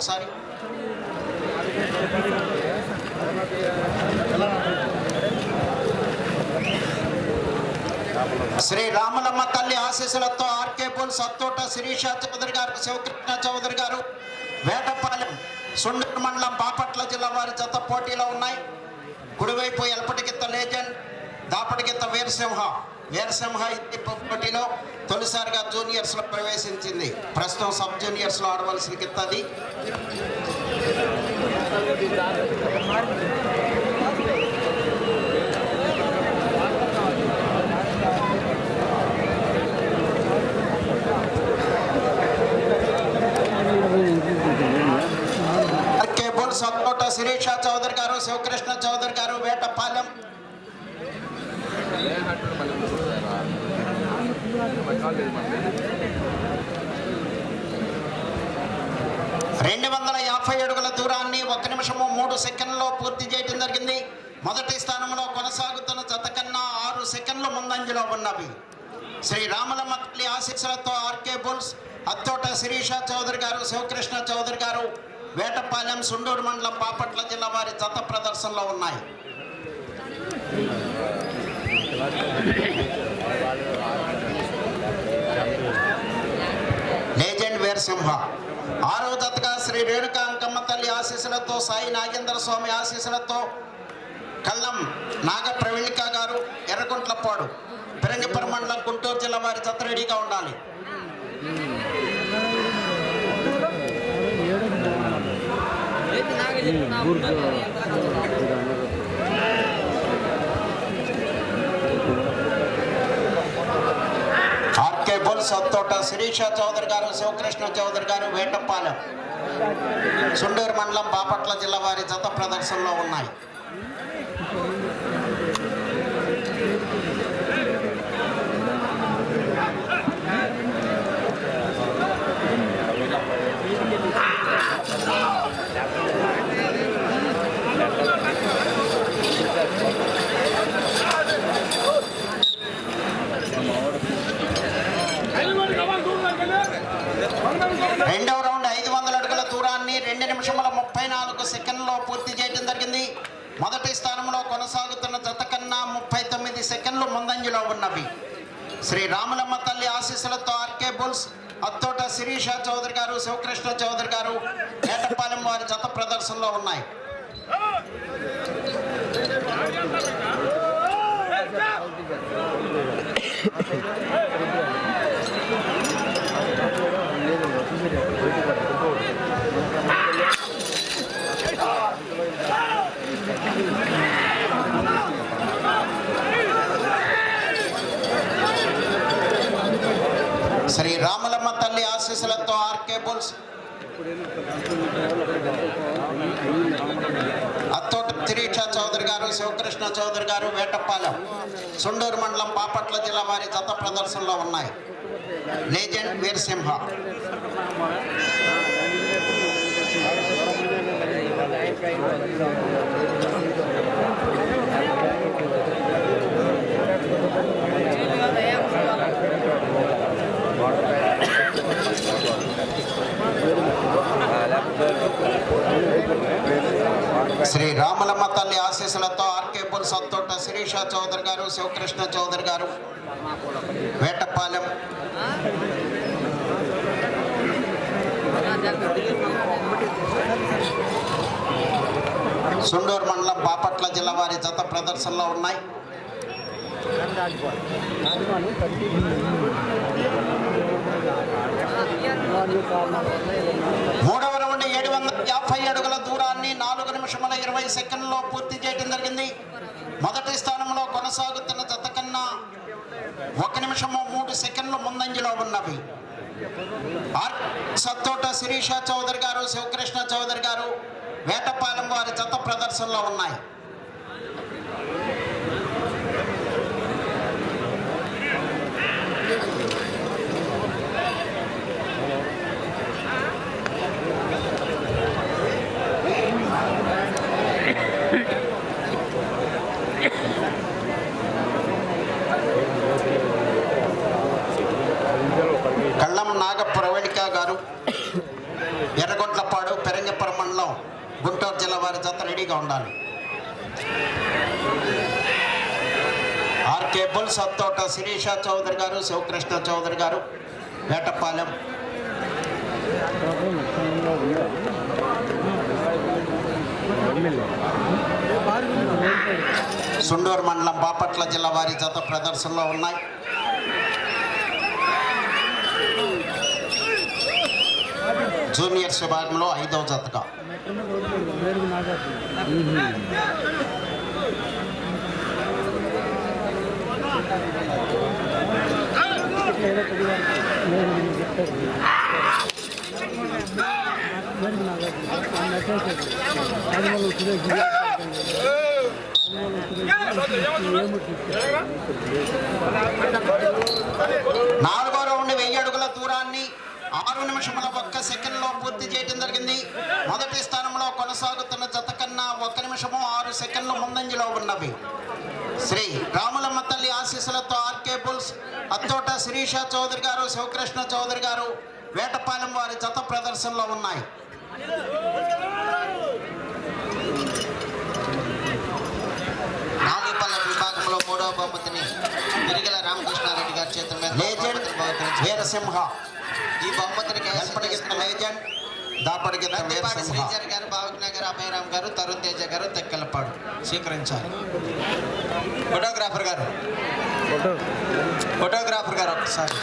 ఒకసారి. శ్రీ రామలమ్మ తల్లి ఆశీస్సులతో ఆర్కే పోల్ సత్తోట శిరీష చౌదరి గారు శివకృష్ణ చౌదరి గారు వేటపాలెం సుండూరు మండలం బాపట్ల జిల్లా వారి జత పోటీలో ఉన్నాయి. కుడివైపు ఎల్పటికిత్త లేజెండ్ దాపటికిత్త వీరసింహ. వీరసింహ ఈ పోటీలో తొలిసారిగా జూనియర్స్లో ప్రవేశించింది. ప్రస్తుతం సబ్ జూనియర్స్లో ఆడవలసిన గిత్తది ఆర్కే శిరీష చౌదరి గారు శివకృష్ణ చౌదరి గారు వేటపాలెం రెండు వందల యాభై అడుగుల దూరాన్ని ఒక నిమిషము మూడు సెకండ్లో పూర్తి చేయడం జరిగింది. మొదటి స్థానంలో కొనసాగుతున్న జత కన్నా ఆరు సెకండ్లు ముందంజలో ఉన్నవి. శ్రీ రామలమ్మ తల్లి ఆశీస్సులతో ఆర్కే బుల్స్ అత్తోట శిరీష చౌదరి గారు శివకృష్ణ చౌదరి గారు వేటపాలెం సుండూరు మండలం బాపట్ల జిల్లా వారి జత ప్రదర్శనలో ఉన్నాయి. లేజెండ్ ఆరవ ఆరో శ్రీ రేణుకా అంకమ్మ తల్లి ఆశీస్సులతో సాయి నాగేంద్ర స్వామి ఆశీస్సులతో కళ్ళం నాగ ప్రవీణిక గారు ఎర్రకుంట్లప్పాడు పిరంగిపురం మండలం గుంటూరు జిల్లా వారి జత రెడీగా ఉండాలి. ఆర్కే సత్తోట శిరీష చౌదరి గారు శివకృష్ణ చౌదరి గారు వేటపాలెం సుండూరు మండలం బాపట్ల జిల్లా వారి జత ప్రదర్శనలో ఉన్నాయి రెండవ రౌండ్ ఐదు వందల అడుగుల దూరాన్ని రెండు నిమిషముల ముప్పై నాలుగు సెకండ్లో పూర్తి చేయడం జరిగింది మొదటి స్థానంలో కొనసాగుతున్న జత కన్నా ముప్పై తొమ్మిది సెకండ్లు ముందంజలో ఉన్నవి శ్రీ రాములమ్మ తల్లి ఆశీస్సులతో ఆర్కే బుల్స్ అత్తోట శిరీష చౌదరి గారు శివకృష్ణ చౌదరి గారు ఏటపాలెం వారి జత ప్రదర్శనలో ఉన్నాయి. శ్రీ రాములమ్మ తల్లి ఆశీస్సులతో ఆర్కే బుల్స్ అత్తోట శిరీష చౌదరి గారు చౌదరి గారు వేటప్పాలెం సుండూరు మండలం బాపట్ల జిల్లా వారి జత ప్రదర్శనలో ఉన్నాయి. లేజెండ్ వీరసింహ శ్రీ రామలమ్మ తల్లి ఆశీస్సులతో ఆర్కే సత్తోట శిరీష చౌదరి గారు శివకృష్ణ చౌదరి గారు వేటపాలెం. సుండూరు మండలం బాపట్ల జిల్లా వారి జత ప్రదర్శనలో ఉన్నాయి. మూడవ యాభై అడుగుల దూరాన్ని నాలుగు నిమిషముల ఇరవై సెకండ్లో పూర్తి చేయడం జరిగింది. మొదటి స్థానంలో కొనసాగుతున్న జత కన్నా ఒక నిమిషము మూడు సెకండ్లు ముందంజలో ఉన్నవి. ఆర్ సత్తోట శిరీష చౌదరి గారు శివకృష్ణ చౌదరి గారు వేటపాలెం వారి జత ప్రదర్శనలో ఉన్నాయి కళ్ళం నాగ ప్రవళిక గారు ఎర్రగొట్లపాడు మండలం గుంటూరు జిల్లా వారి జత రెడీగా ఉండాలి. ఆర్కే బుల్ సత్తోట శిరీష చౌదరి గారు శివకృష్ణ చౌదరి గారు వేటపాలెం. సుండూరు మండలం బాపట్ల జిల్లా వారి జత ప్రదర్శనలో ఉన్నాయి. జూనియర్ విభాగంలో ఐదవ జతగా. నాలుగో రౌండ్ వెయ్యి అడుగుల దూరాన్ని ఆరు నిమిషముల ఒక్క సెకండ్లో పూర్తి చేయడం జరిగింది. మొదటి స్థానంలో కొనసాగుతున్న జత కన్నా ఒక్క నిమిషము ఆరు సెకండ్లు ముందంజలో ఉన్నవి. శ్రీ రాములమ్మ తల్లి ఆశీస్సులతో ఆర్కే బుల్స్ అత్తోట శిరీష చౌదరి గారు శివకృష్ణ చౌదరి గారు వేటపాలెం వారి జత ప్రదర్శనలో ఉన్నాయి. విభాగంలో మూడవ బహుమతిని తిరిగల రామకృష్ణారెడ్డి గారి చేతుల మీద వీరసింహ. ఈ బహుమతిని కైవసం నందిపాటి వీరసింహ శ్రీజర్ గారు భావజ్ఞ గారు అభయరామ్ గారు తరుణ్ తేజ గారు తెక్కలపాడు స్వీకరించారు. ఫోటోగ్రాఫర్ గారు. ఫోటోగ్రాఫర్ గారు ఒకసారి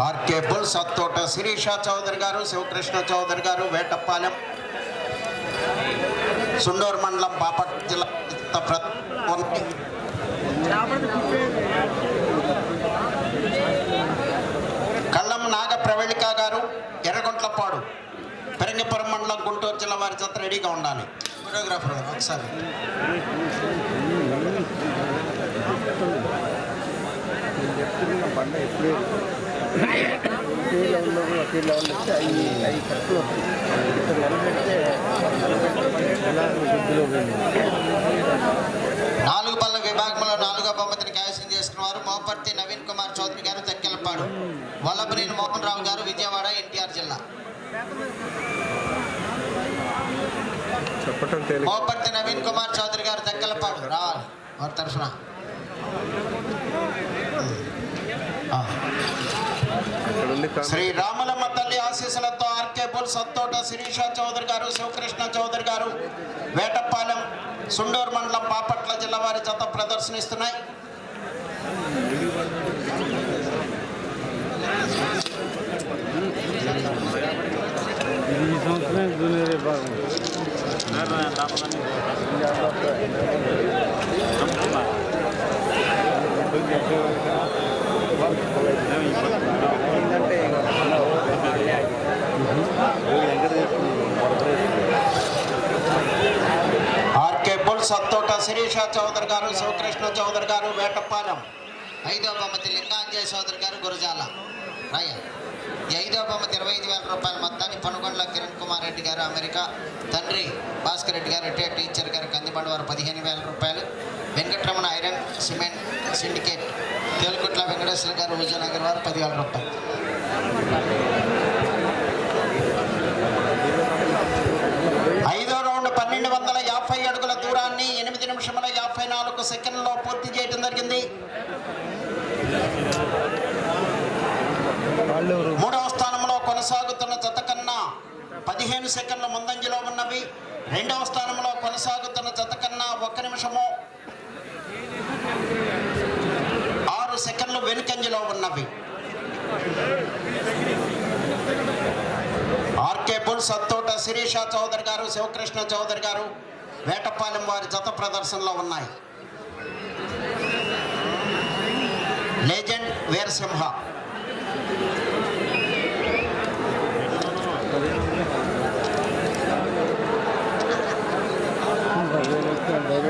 ఆర్కే బుల్ సత్తోట శిరీష చౌదరి గారు శివకృష్ణ చౌదరి గారు వేటపాలెం సుండూరు మండలం బాపట్ జిల్లా చిత్త ప్ర- ఉంది. కళ్ళం నాగ ప్రవళిక గారు ఎర్రగొంట్లపాడు పెరంగిపురం మండలం గుంటూరు జిల్లా వారి జత రెడీగా ఉండాలి. ఫోటోగ్రాఫర్ ఒకసారి. నాలుగు పల్ల విభాగంలో నాలుగో బహుమతిని కైవసం చేసుకున్న వారు మోపర్తి నవీన్ కుమార్ చౌదరి గారు తెక్కెలపాడు. వల్లభనేని మోహన్ రావు గారు విజయవాడ ఎన్టీఆర్ జిల్లా. చెప్పటం మోపర్తి నవీన్ కుమార్ చౌదరి గారు తెక్కలపాడు. రావాలి వారి తరఫున. శ్రీ రాములమ్మ తల్లి ఆశీస్సులతో ఆర్కే బుల్ సత్తోట శిరీష చౌదరి గారు శివకృష్ణ చౌదరి గారు వేటపాలెం సుండూరు మండలం బాపట్ల జిల్లా వారి జత ప్రదర్శనిస్తున్నాయి ఈ సంవత్సరం జూనియర్ విభాగం ఆర్కే బుల్ సత్తోట శిరీష చౌదరి గారు శివకృష్ణ చౌదరి గారు వేటపాలెం ఐదో బహుమతి లింగాంజయ్ చౌదరి గారు గురజాల రాయ ఈ ఐదో బహుమతి ఇరవై ఐదు వేల రూపాయల మొత్తాన్ని పనుగొండల కిరణ్ కుమార్ రెడ్డి గారు అమెరికా తండ్రి భాస్కర్ రెడ్డి గారు రిటైర్డ్ టీచర్ గారు కందిబండి వారు పదిహేను వేల రూపాయలు. Venkataramana iron cement syndicate Telukutla Venkateswara గారు విజయనగర్ వారు పదివేల రూపాయలు. ఐదో రౌండ్ పన్నెండు వందల యాభై అడుగుల దూరాన్ని ఎనిమిది నిమిషముల యాభై నాలుగు సెకండ్లో పూర్తి చేయడం జరిగింది వాళ్ళు ఎవరు? మూడవ స్థానంలో కొనసాగుతున్న జత కన్నా పదిహేను సెకండ్ల ముందంజలో ఉన్నవి. రెండవ స్థానంలో కొనసాగుతున్న జత కన్నా ఒక్క నిమిషము ఆరు సెకండ్లు వెనుకంజలో ఉన్నవి. ఆర్కే బుల్ సత్తోట శిరీష చౌదరి గారు శివకృష్ణ చౌదరి గారు వేటపాలెం వారి జత ప్రదర్శనలో ఉన్నాయి. Legend Veerasimha.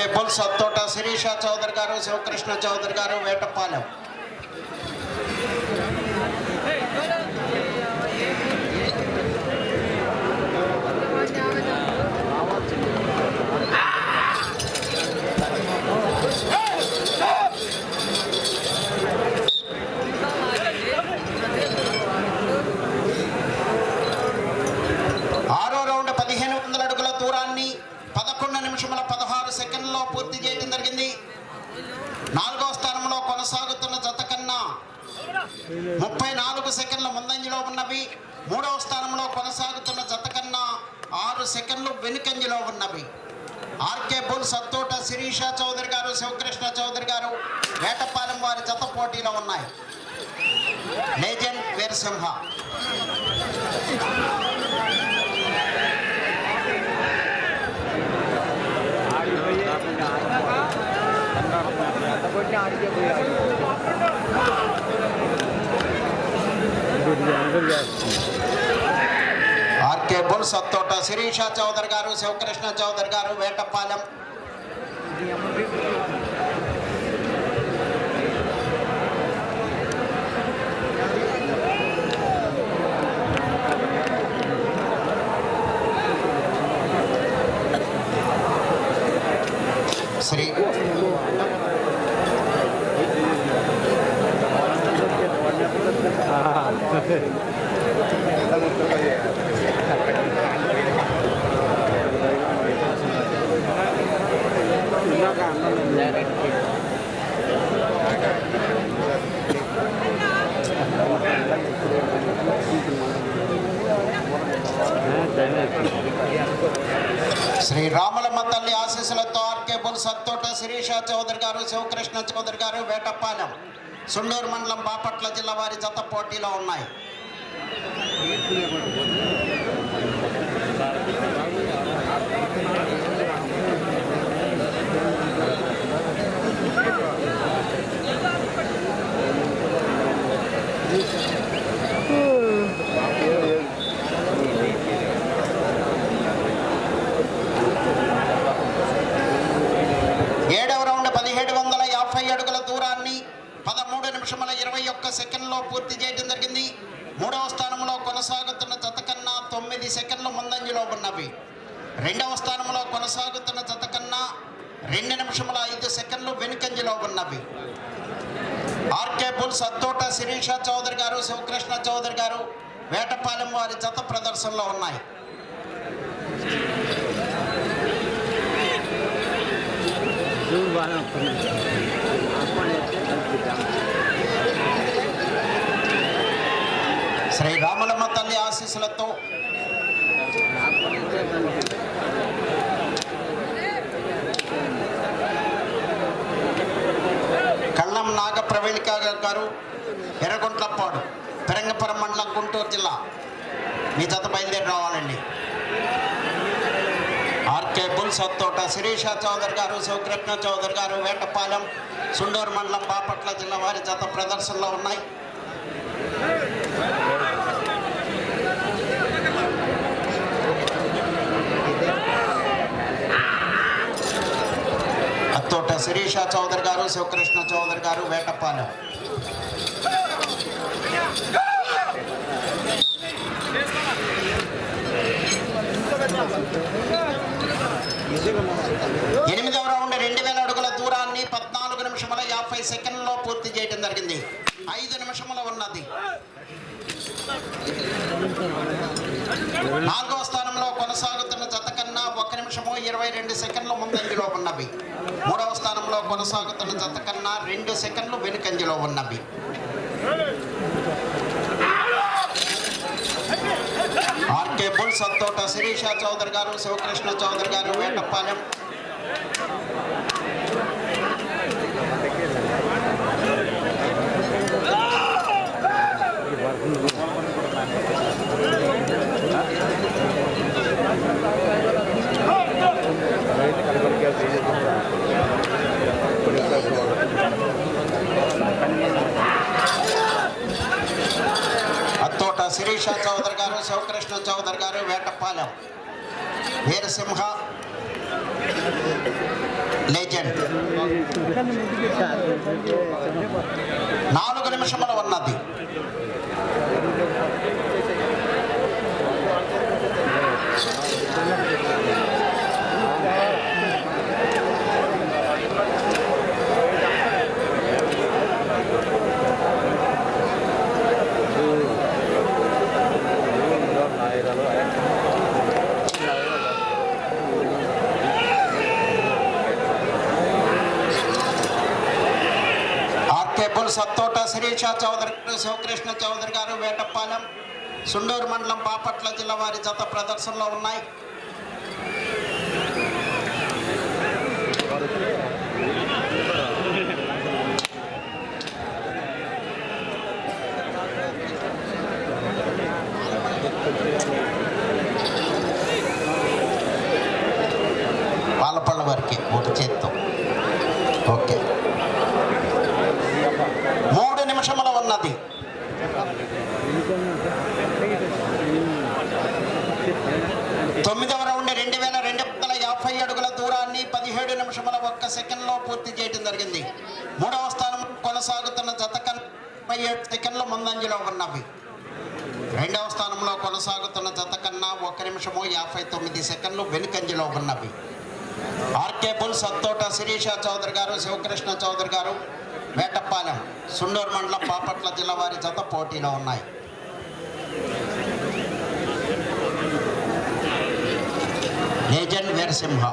RK bull Sattota Sirisha Chowdary గారు శివకృష్ణ చౌదరి గారు వేటపాలెం ఆరో రౌండ్ పదిహేను వందల అడుగుల దూరాన్ని పదకొండు నిమిషముల పదహారు సెకండ్లో పూర్తి చేయడం జరిగింది నాలుగో స్థానంలో కొనసాగుతున్న జత కన్నా ముప్పై నాలుగు సెకండ్ల ముందంజలో ఉన్నవి. మూడవ స్థానంలో కొనసాగుతున్న జత కన్నా ఆరు సెకండ్లు వెనుకంజలో ఉన్నవి. ఆర్కే బుల్ సత్తోట శిరీష చౌదరి గారు శివకృష్ణ చౌదరి గారు వేటపాలెం వారి జత పోటీలో ఉన్నాయి. Legend Veerasimha. RK bull Sattota Sirisha Chowdary గారు శివకృష్ణ చౌదరి గారు వేటపాలెం శ్రీ శ్రీ రాములమ్మ తల్లి ఆశీస్సులతో ఆర్కే బుల్ సత్తోట శిరీష చౌదరి గారు శివకృష్ణ చౌదరి గారు వేటపాలెం సుండూరు మండలం బాపట్ల జిల్లా వారి జత పోటీలో ఉన్నాయి ఏడవ రౌండ్ పదిహేడు వందల యాభై అడుగుల దూరాన్ని పదమూడు నిమిషముల ఇరవై ఒక్క సెకండ్లో పూర్తి చేయడం జరిగింది. మూడవ స్థానంలో కొనసాగుతున్న జత కన్నా తొమ్మిది సెకండ్లు ముందంజలో ఉన్నవి. రెండవ స్థానంలో కొనసాగుతున్న జత కన్నా రెండు నిమిషముల ఐదు సెకండ్లు వెనుకంజలో ఉన్నవి. ఆర్కేపుల్ సత్తోట శిరీష చౌదరి గారు శివకృష్ణ చౌదరి గారు వేటపాలెం వారి జత ప్రదర్శనలో ఉన్నాయి. చూడు బాగానే వస్తుంది అప్పని చెప్తే శ్రీ రాములమ్మ తల్లి ఆశీస్సులతో. కళ్ళం నాగ ప్రవీణిక గారు ఎర్రగుంట్లపాడు పెరంగపురం మండలం గుంటూరు జిల్లా. మీ జత బయలుదేరి రావాలండి. ఆర్కే బుల్ సత్తోట శిరీష చౌదరి గారు శివకృష్ణ చౌదరి గారు వేటపాలెం సుండూరు మండలం బాపట్ల జిల్లా వారి జత ప్రదర్శనలో ఉన్నాయి అత్తోట శిరీష చౌదరి గారు శివకృష్ణ చౌదరి గారు వేటపాలెం ఎనిమిదవ రౌండ్ రెండు వేల అడుగుల దూరాన్ని పద్నాలుగు నిమిషముల యాభై సెకండ్లో పూర్తి చేయడం జరిగింది. ఐదు నిమిషముల ఉన్నది. నాలుగో స్థానంలో కొనసాగుతున్న జత కన్నా ఒక నిమిషము ఇరవై రెండు సెకండ్ల ముందంజలో ఉన్నవి. మూడవ స్థానం కొనసాగుతున్న జత కన్నా రెండు సెకండ్లు వెనుకంజలో ఉన్నవి. ఆర్కే బుల్ సత్తోట శిరీష చౌదరి గారు శివకృష్ణ చౌదరి గారు వేటపాలెం. రైతు అత్తోట శిరీష చౌదరి గారు శివకృష్ణ చౌదరి గారు వేటపాలెం. వీరసింహ లెజెండ్ నాలుగు నిమిషముల సుండూరు మండలం బాపట్ల జిల్లా వారి జత ప్రదర్శనలో ఉన్నాయి పాలపళ్ళ వారికి ఒక చేత్తో ఓకే మూడు నిమిషముల ఉన్నది తొమ్మిదవ రౌండ్ రెండు వేల రెండు వందల యాభై అడుగుల దూరాన్ని పదిహేడు నిమిషముల ఒక్క సెకండ్లో పూర్తి చేయడం జరిగింది మూడవ స్థానం కొనసాగుతున్న జత కన్నా ముప్పై ఏడు సెకండ్ల ముందంజలో ఉన్నవి రెండవ స్థానంలో కొనసాగుతున్న జత కన్నా ఒక నిమిషము యాభై తొమ్మిది సెకండ్లు వెనుకంజలో ఉన్నవి. ఆర్కే బుల్ సత్తోట శిరీష చౌదరి గారు శివకృష్ణ చౌదరి గారు వేటపాలెం సుండూరు మండలం బాపట్ల జిల్లా వారి జత పోటీలో ఉన్నాయి. లేజెండ్ వీరసింహ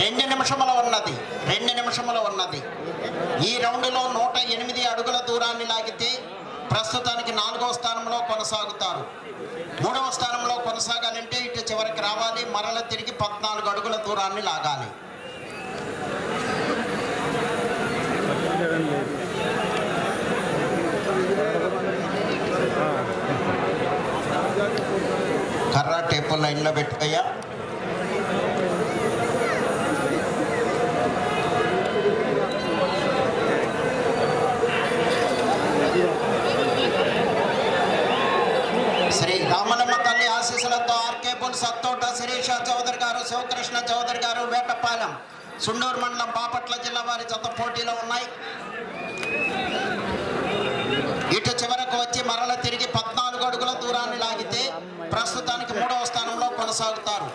రెండు నిమిషముల ఉన్నది రెండు ఉన్నది. ఈ రౌండ్లో నూట ఎనిమిది అడుగుల దూరాన్ని లాగితే ప్రస్తుతానికి నాలుగవ స్థానంలో కొనసాగుతారు. మూడవ స్థానంలో కొనసాగాలంటే ఇటు చివరికి రావాలి మరల తిరిగి పద్నాలుగు అడుగుల దూరాన్ని లాగాలి. కర్ర టేపుల్ లైన్లో పెట్టుకయ్యా శ్రీ రామలమ్మ తల్లి ఆశీస్సులతో ఆర్కే పుల్ సత్తోట శిరీష చౌదరి గారు శివకృష్ణ చౌదరి గారు వేటపాలెం సుండూరు మండలం బాపట్ల జిల్లా వారి జత పోటీలో ఉన్నాయి. ఇటు చివరకు వచ్చి మరల తిరిగి పద్నాలుగు అడుగుల దూరాన్ని లాగితే ప్రస్తుతానికి మూడవ స్థానంలో కొనసాగుతారు.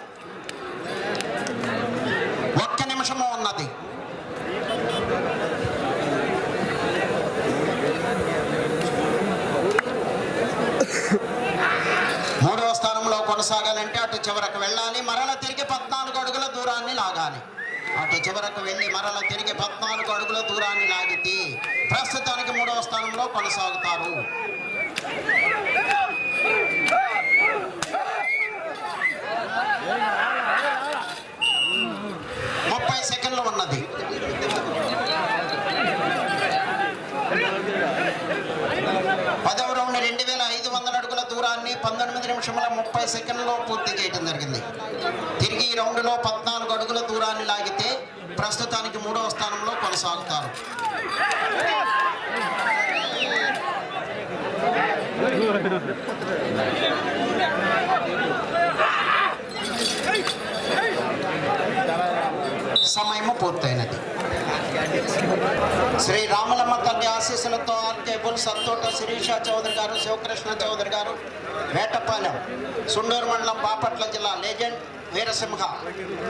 ఒక్క నిమిషము ఉన్నది మూడవ స్థానంలో కొనసాగాలంటే అటు చివరకు వెళ్ళాలి మరల తిరిగి పద్నాలుగు అడుగుల దూరాన్ని లాగాలి అటు చివరకు వెళ్ళి మరల తిరిగి పద్నాలుగు అడుగుల దూరాన్ని లాగితే ప్రస్తుతానికి మూడవ స్థానంలో కొనసాగుతారు Yeah సెకండ్లు ఉన్నది పదవ రౌండ్ రెండు వేల ఐదు వందల అడుగుల దూరాన్ని పంతొమ్మిది నలభై సెకండ్లో పూర్తి చేయడం జరిగింది. తిరిగి ఈ రౌండ్లో పద్నాలుగు అడుగుల దూరాన్ని లాగితే ప్రస్తుతానికి మూడవ స్థానంలో కొనసాగుతారు. సమయము పూర్తయినది. శ్రీ రామలమ్మ తల్లి ఆశీస్సులతో ఆర్కేబుల్ సత్తోట శిరీష చౌదరి గారు శివకృష్ణ చౌదరి గారు వేటపాలెం సుండూరు మండలం బాపట్ల జిల్లా లెజెండ్ వీరసింహ.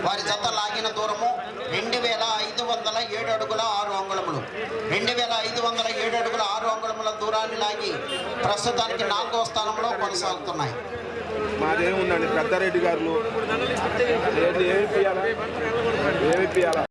వారి జత లాగిన దూరము రెండు వేల ఐదు వందల ఏడు అడుగుల ఆరు అంగుళములు. రెండు వేల ఐదు వందల ఏడు అడుగుల ఆరు అంగుళముల దూరాన్ని లాగి ప్రస్తుతానికి నాలుగో స్థానంలో కొనసాగుతున్నాయి. మాదేముందండి? పెద్దారెడ్డి గారు.